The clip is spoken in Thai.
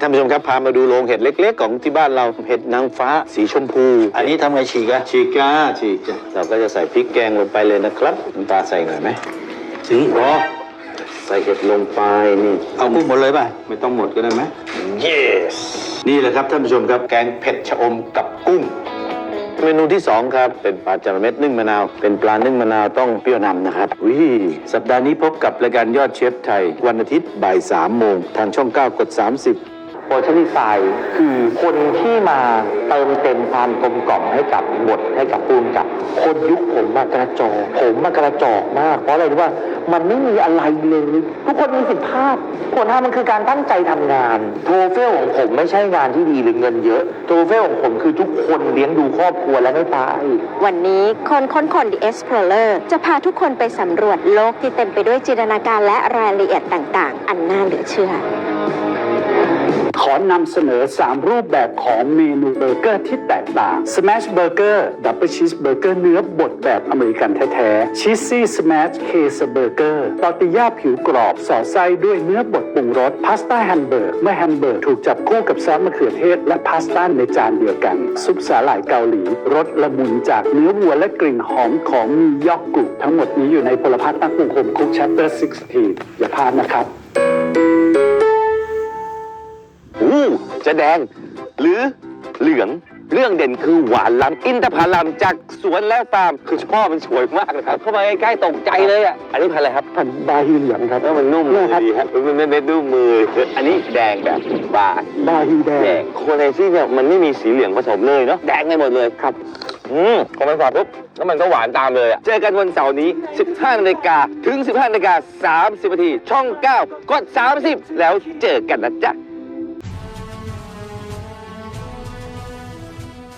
ครับพามาดูโรงเห็ดเล็ก ๆ ของที่บ้านเราเห็ดนางฟ้าสีชมพู อันนี้ทำไงฉีกอะฉีกก้าฉีกจ้ะเราก็จะใส่พริกแกงลงไปเลยนะครับน้ำตาใส่หน่อยไหมถึงพอใส่เห็ดลงไปนี่ เอากุ้งหมดเลยป่ะ ไม่ต้องหมดก็ได้ไหม yes นี่แหละครับท่านผู้ชมครับแกงเผ็ดชะอมกับกุ้ง เมนูที่ 2 ครับ เป็นปลาจาระเม็ดนึ่งมะนาว เป็นปลานึ่งมะนาวต้องเปรี้ยวนำนะครับวิสัปดาห์นี้พบกับรายการยอดเชฟไทย วันอาทิตย์บ่าย3โมงทางช่อง 9 กด 30 โพชลีไซด์คือคนที่มาเติมเต็มความกลมกล่อมให้กับบทให้กับปูมกับ คนยุคผมมากระจอกผมมากระจอกมาก เพราะอะไรรู้ว่ามันไม่มีอะไรเลยทุกคนมีสิทธิภาพผลทางมันคือการตั้งใจทำงาน โทเฟลของผมไม่ใช่งานที่ดีหรือเงินเยอะ โทเฟลของผมคือทุกคนเลี้ยงดูครอบครัวและไม่ตายวันนี้คนค้นคน The Explorer จะพาทุกคนไปสำรวจโลกที่เต็มไปด้วยจินตนาการและรายละเอียดต่าง ๆ อันน่าเหลือเชื่อ ขอนำเสนอ 3 รูปแบบของเมนูเบอร์เกอร์ที่แตกต่าง Smash Burger Double Cheese Burger เนื้อบดแบบอเมริกันแท้ๆ Cheesy Smash Queso Burger ตอร์ติย่าผิวกรอบ สอดไส้ด้วยเนื้อบดปรุงรสพาสต้าแฮมเบอร์เมื่อแฮมเบอร์ถูกจับคู่กับซอสมะเขือเทศ และพาสต้าในจานเดียวกัน ซุปสาหร่ายเกาหลีรสละมุนจากเนื้อวัวและกลิ่นหอมของมียอกกุทั้งหมดนี้อยู่ในพลพัฒน์นักปรุงคมคุกชัปเตอร์16อย่าพลาดนะครับ อู้จะแดง หรือเหลืองเรื่องเด่นคือหวานล้ำอินทผลัมจากสวนแล้วฟาร์มคือช่อมันสวยมากเลยครับเข้ามาใกล้ๆตกใจเลยอะอันนี้พันธุ์อะไรครับพันบาฮีเหลืองครับแล้วมันนุ่มมือดีครับมันไม่ไม่นุ่มมือ อันนี้แดงแบบบาบาฮีแดแดงงโคเนซี่เนี่ยมันไม่มีสีเหลืองผสมเลยเนาะแดงไปหมดเลยครับอืมพอมันฝาดปุ๊บแล้วมันก็หวานตามเลยอะเจอกันวันเสาร์นี้ 15นาฬิกาถึง 15นาฬิกา30นาทีช่อง 9 กด 30 แล้วเจอกันนะจ๊ะ